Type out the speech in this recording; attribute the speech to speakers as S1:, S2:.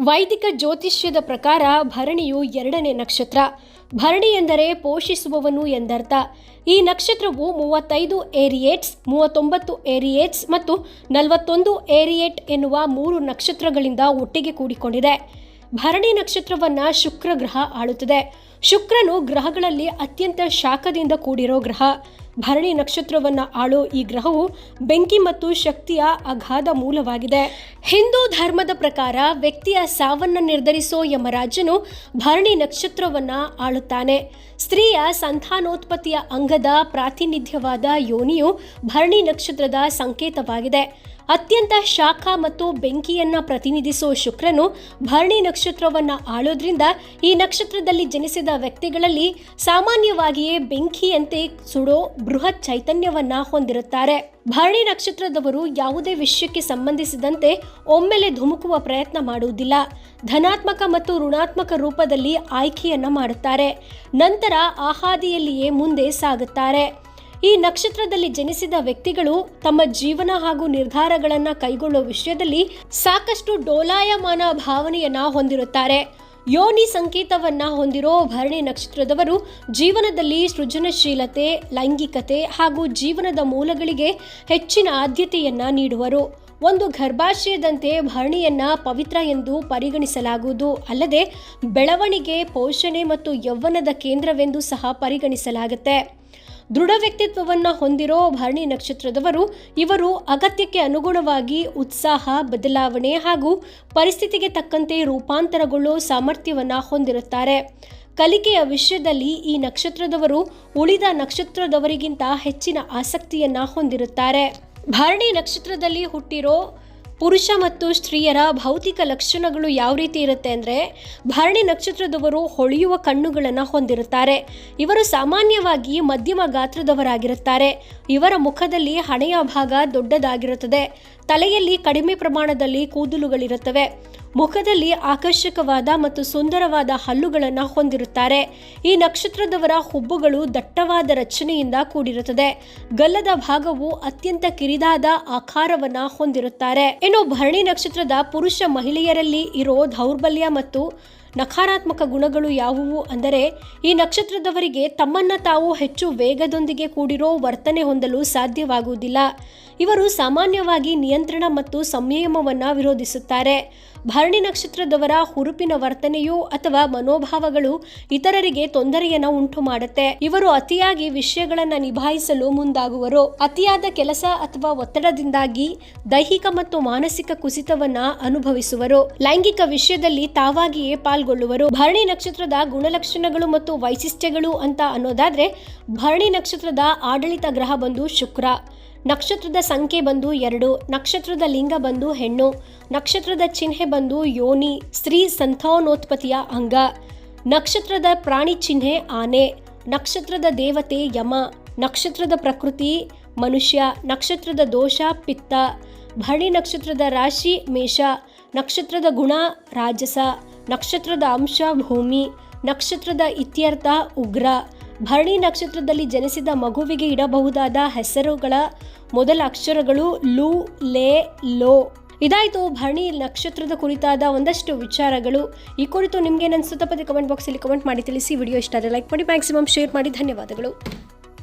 S1: ವೈದಿಕ ಜ್ಯೋತಿಷ್ಯದ ಪ್ರಕಾರ ಭರಣಿಯು ಎರಡನೇ ನಕ್ಷತ್ರ. ಭರಣಿ ಎಂದರೆ ಪೋಷಿಸುವವನು ಎಂದರ್ಥ. ಈ ನಕ್ಷತ್ರವು ಮೂವತ್ತೈದು ಏರಿಯೇಟ್ಸ್, ಮೂವತ್ತೊಂಬತ್ತು ಏರಿಯೇಟ್ಸ್ ಮತ್ತು ನಲವತ್ತೊಂದು ಏರಿಯೇಟ್ ಎನ್ನುವ ಮೂರು ನಕ್ಷತ್ರಗಳಿಂದ ಒಟ್ಟಿಗೆ ಕೂಡಿಕೊಂಡಿದೆ. ಭರಣಿ ನಕ್ಷತ್ರವನ್ನು ಶುಕ್ರ ಗ್ರಹ ಆಳುತ್ತದೆ. ಶುಕ್ರನು ಗ್ರಹಗಳಲ್ಲಿ ಅತ್ಯಂತ ಶಾಖದಿಂದ ಕೂಡಿರೋ ಗ್ರಹ. ಭರಣಿ ನಕ್ಷತ್ರವನ್ನ ಆಳೋ ಈ ಗ್ರಹವು ಬೆಂಕಿ ಮತ್ತು ಶಕ್ತಿಯ ಅಗಾಧ ಮೂಲವಾಗಿದೆ. ಹಿಂದೂ ಧರ್ಮದ ಪ್ರಕಾರ ವ್ಯಕ್ತಿಯ ಸಾವನ್ನ ನಿರ್ಧರಿಸೋ ಯಮರಾಜನು ಭರಣಿ ನಕ್ಷತ್ರವನ್ನ ಆಳುತ್ತಾನೆ. ಸ್ತ್ರೀಯ ಸಂತಾನೋತ್ಪತ್ತಿಯ ಅಂಗದ ಪ್ರಾತಿನಿಧ್ಯವಾದ ಯೋನಿಯು ಭರಣಿ ನಕ್ಷತ್ರದ ಸಂಕೇತವಾಗಿದೆ. ಅತ್ಯಂತ ಶಾಖ ಮತ್ತು ಬೆಂಕಿಯನ್ನ ಪ್ರತಿನಿಧಿಸೋ ಶುಕ್ರನು ಭರಣಿ ನಕ್ಷತ್ರವನ್ನ ಆಳೋದ್ರಿಂದ ಈ ನಕ್ಷತ್ರದಲ್ಲಿ ಜನಿಸಿದ ವ್ಯಕ್ತಿಗಳಲ್ಲಿ ಸಾಮಾನ್ಯವಾಗಿಯೇ ಬೆಂಕಿಯಂತೆ ಸುಡೋ ಬೃಹತ್ ಚೈತನ್ಯವನ್ನ ಹೊಂದಿರುತ್ತಾರೆ. ಭರಣಿ ನಕ್ಷತ್ರದವರು ಯಾವುದೇ ವಿಷಯಕ್ಕೆ ಸಂಬಂಧಿಸಿದಂತೆ ಒಮ್ಮೆಲೆ ಧುಮುಕುವ ಪ್ರಯತ್ನ ಮಾಡುವುದಿಲ್ಲ. ಧನಾತ್ಮಕ ಮತ್ತು ಋಣಾತ್ಮಕ ರೂಪದಲ್ಲಿ ಆಯ್ಕೆಯನ್ನು ಮಾಡುತ್ತಾರೆ. ನಂತರ ಆಹಾದಿಯಲ್ಲಿಯೇ ಮುಂದೆ ಸಾಗುತ್ತಾರೆ. ಈ ನಕ್ಷತ್ರದಲ್ಲಿ ಜನಿಸಿದ ವ್ಯಕ್ತಿಗಳು ತಮ್ಮ ಜೀವನ ಹಾಗೂ ನಿರ್ಧಾರಗಳನ್ನು ಕೈಗೊಳ್ಳುವ ವಿಷಯದಲ್ಲಿ ಸಾಕಷ್ಟು ಡೋಲಾಯಮಾನ ಭಾವನೆಯನ್ನ ಹೊಂದಿರುತ್ತಾರೆ. ಯೋನಿ ಸಂಕೇತವನ್ನ ಹೊಂದಿರೋ ಭರಣಿ ನಕ್ಷತ್ರದವರು ಜೀವನದಲ್ಲಿ ಸೃಜನಶೀಲತೆ, ಲೈಂಗಿಕತೆ ಹಾಗೂ ಜೀವನದ ಮೂಲಗಳಿಗೆ ಹೆಚ್ಚಿನ ಆದ್ಯತೆಯನ್ನ ನೀಡುವರು. ಒಂದು ಗರ್ಭಾಶಯದಂತೆ ಭರಣಿಯನ್ನ ಪವಿತ್ರ ಎಂದು ಪರಿಗಣಿಸಲಾಗುವುದು. ಅಲ್ಲದೆ ಬೆಳವಣಿಗೆ, ಪೋಷಣೆ ಮತ್ತು ಯೌವನದ ಕೇಂದ್ರವೆಂದು ಸಹ ಪರಿಗಣಿಸಲಾಗುತ್ತೆ. ದೃಢ ವ್ಯಕ್ತಿತ್ವವನ್ನು ಹೊಂದಿರೋ ಭರಣಿ ನಕ್ಷತ್ರದವರು, ಇವರು ಅಗತ್ಯಕ್ಕೆ ಅನುಗುಣವಾಗಿ ಉತ್ಸಾಹ, ಬದಲಾವಣೆ ಹಾಗೂ ಪರಿಸ್ಥಿತಿಗೆ ತಕ್ಕಂತೆ ರೂಪಾಂತರಗೊಳ್ಳೋ ಸಾಮರ್ಥ್ಯವನ್ನು ಹೊಂದಿರುತ್ತಾರೆ. ಕಲಿಕೆಯ ವಿಷಯದಲ್ಲಿ ಈ ನಕ್ಷತ್ರದವರು ಉಳಿದ ನಕ್ಷತ್ರದವರಿಗಿಂತ ಹೆಚ್ಚಿನ ಆಸಕ್ತಿಯನ್ನ ಹೊಂದಿರುತ್ತಾರೆ. ಭರಣಿ ನಕ್ಷತ್ರದಲ್ಲಿ ಹುಟ್ಟಿರೋ ಪುರುಷ ಮತ್ತು ಸ್ತ್ರೀಯರ ಭೌತಿಕ ಲಕ್ಷಣಗಳು ಯಾವ ರೀತಿ ಇರುತ್ತೆ ಅಂದರೆ ಭರಣಿ ನಕ್ಷತ್ರದವರು ಹೊಳೆಯುವ ಕಣ್ಣುಗಳನ್ನು ಹೊಂದಿರುತ್ತಾರೆ. ಇವರು ಸಾಮಾನ್ಯವಾಗಿ ಮಧ್ಯಮ ಗಾತ್ರದವರಾಗಿರುತ್ತಾರೆ. ಇವರ ಮುಖದಲ್ಲಿ ಹಣೆಯ ಭಾಗ ದೊಡ್ಡದಾಗಿರುತ್ತದೆ. ತಲೆಯಲ್ಲಿ ಕಡಿಮೆ ಪ್ರಮಾಣದಲ್ಲಿ ಕೂದಲುಗಳಿರುತ್ತವೆ. ಮುಖದಲ್ಲಿ ಆಕರ್ಷಕವಾದ ಮತ್ತು ಸುಂದರವಾದ ಹಲ್ಲುಗಳನ್ನು ಹೊಂದಿರುತ್ತಾರೆ. ಈ ನಕ್ಷತ್ರದವರ ಹುಬ್ಬುಗಳು ದಟ್ಟವಾದ ರಚನೆಯಿಂದ ಕೂಡಿರುತ್ತದೆ. ಗಲ್ಲದ ಭಾಗವು ಅತ್ಯಂತ ಕಿರಿದಾದ ಆಕಾರವನ್ನ ಹೊಂದಿರುತ್ತಾರೆ. ಇನ್ನು ಭರಣಿ ನಕ್ಷತ್ರದ ಪುರುಷ ಮಹಿಳೆಯರಲ್ಲಿ ಇರೋ ದೌರ್ಬಲ್ಯ ಮತ್ತು ನಕಾರಾತ್ಮಕ ಗುಣಗಳು ಯಾವುವು ಅಂದರೆ, ಈ ನಕ್ಷತ್ರದವರಿಗೆ ತಮ್ಮನ್ನ ತಾವು ಹೆಚ್ಚು ವೇಗದೊಂದಿಗೆ ಕೂಡಿರೋ ವರ್ತನೆ ಹೊಂದಲು ಸಾಧ್ಯವಾಗುವುದಿಲ್ಲ. ಇವರು ಸಾಮಾನ್ಯವಾಗಿ ನಿಯಂತ್ರಣ ಮತ್ತು ಸಂಯಮವನ್ನು ವಿರೋಧಿಸುತ್ತಾರೆ. ಭರಣಿ ನಕ್ಷತ್ರದವರ ಹುರುಪಿನ ವರ್ತನೆಯು ಅಥವಾ ಮನೋಭಾವಗಳು ಇತರರಿಗೆ ತೊಂದರೆಯನ್ನು ಉಂಟು ಮಾಡುತ್ತೆ. ಇವರು ಅತಿಯಾಗಿ ವಿಷಯಗಳನ್ನು ನಿಭಾಯಿಸಲು ಮುಂದಾಗುವರು. ಅತಿಯಾದ ಕೆಲಸ ಅಥವಾ ಒತ್ತಡದಿಂದಾಗಿ ದೈಹಿಕ ಮತ್ತು ಮಾನಸಿಕ ಕುಸಿತವನ್ನ ಅನುಭವಿಸುವರು. ಲೈಂಗಿಕ ವಿಷಯದಲ್ಲಿ ತಾವಾಗಿಯೇ ಪಾಲ್ಗೊಳ್ಳುವರು. ಭರಣಿ ನಕ್ಷತ್ರದ ಗುಣಲಕ್ಷಣಗಳು ಮತ್ತು ವೈಶಿಷ್ಟ್ಯಗಳು ಅಂತ ಅನ್ನೋದಾದ್ರೆ, ಭರಣಿ ನಕ್ಷತ್ರದ ಆಡಳಿತ ಗ್ರಹ ಬಂದು ಶುಕ್ರ. ನಕ್ಷತ್ರದ ಸಂಖ್ಯೆ ಬಂದು ಎರಡು, ನಕ್ಷತ್ರದ ಲಿಂಗ ಬಂದು ಹೆಣ್ಣು, ನಕ್ಷತ್ರದ ಚಿಹ್ನೆ ಬಂದು ಯೋನಿ, ಸ್ತ್ರೀ ಸಂತಾನೋತ್ಪತ್ತಿಯ ಅಂಗ, ನಕ್ಷತ್ರದ ಪ್ರಾಣಿ ಚಿಹ್ನೆ ಆನೆ, ನಕ್ಷತ್ರದ ದೇವತೆ ಯಮ, ನಕ್ಷತ್ರದ ಪ್ರಕೃತಿ ಮನುಷ್ಯ, ನಕ್ಷತ್ರದ ದೋಷ ಪಿತ್ತ, ಭರಣಿ ನಕ್ಷತ್ರದ ರಾಶಿ ಮೇಷ, ನಕ್ಷತ್ರದ ಗುಣ ರಾಜಸ, ನಕ್ಷತ್ರದ ಅಂಶ ಭೂಮಿ, ನಕ್ಷತ್ರದ ಇತ್ಯರ್ಥ ಉಗ್ರ ಭರಣಿ ನಕ್ಷತ್ರದಲ್ಲಿ ಜನಿಸಿದ ಮಗುವಿಗೆ ಇಡಬಹುದಾದ ಹೆಸರುಗಳ ಮೊದಲ ಅಕ್ಷರಗಳು ಲು, ಲೇ, ಲೋ. ಇದಾಯಿತು, ಭರಣಿ ನಕ್ಷತ್ರದ ಕುರಿತಾದ ಒಂದಷ್ಟು ವಿಚಾರಗಳು. ಈ ಕುರಿತು ನಿಮಗೆ ನನ್ನ ಸುತ್ತಪತಿ ಕಮೆಂಟ್ ಬಾಕ್ಸಲ್ಲಿ ಕಮೆಂಟ್ ಮಾಡಿ ತಿಳಿಸಿ. ವಿಡಿಯೋ ಇಷ್ಟ ಆದರೆ ಲೈಕ್ ಮಾಡಿ ಮ್ಯಾಕ್ಸಿಮಮ್ ಶೇರ್ ಮಾಡಿ. ಧನ್ಯವಾದಗಳು.